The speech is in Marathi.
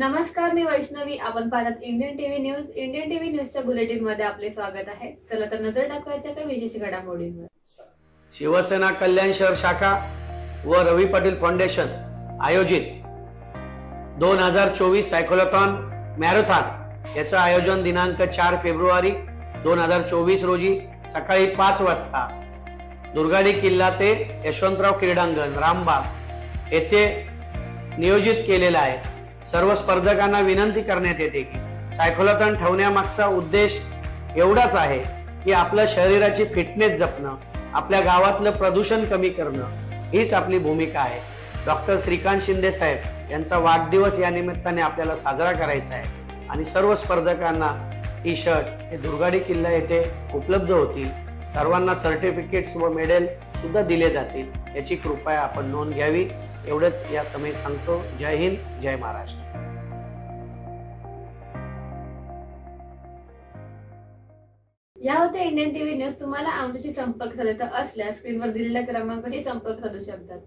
नमस्कार मी वैष्णवी. आपण पाहतात Indian TV news Indian TV न्यूजच्या बुलेटिनमध्ये आपले स्वागत आहे. चला तर नजर टाकवायच्या काही विशेष घडामोडींवर. शिवसेना कल्याण शहर शाखा व रवी पाटील फाउंडेशन आयोजित दोन हजार चोवीस सायकोलॉथॉन मॅरेथॉन याचं आयोजन दिनांक चार फेब्रुवारी दोन हजार चोवीस रोजी सकाळी पाच वाजता दुर्गाडी किल्ला ते यशवंतराव क्रीडांगण रामबाग येथे नियोजित केलेलं आहे. सर्व स्पर्धकांना विनंती करण्यात येते की सायकोलॉथॉन ठेवण्यामागचा उद्देश एवढाच आहे की आपल्या शरीराची फिटनेस जपणं आपल्या गावातलं प्रदूषण कमी करणं हीच आपली भूमिका आहे. डॉक्टर श्रीकांत शिंदे साहेब यांचा वाढदिवस या निमित्ताने आपल्याला साजरा करायचा आहे आणि सर्व स्पर्धकांना टी शर्ट हे दुर्गाडी किल्ला येथे उपलब्ध होतील. सर्वांना सर्टिफिकेट्स व मेडल सुद्धा दिले जातील. याची कृपया आपण नोंद घ्यावी. एवढंच या समय सांगतो. जय हिंद जय महाराष्ट्र. या होते इंडियन टीव्ही न्यूज तुम्हाला आमच्याशी संपर्क साधायचा असल्यास स्क्रीनवर दिलेल्या क्रमांकाशी संपर्क साधू शकतात.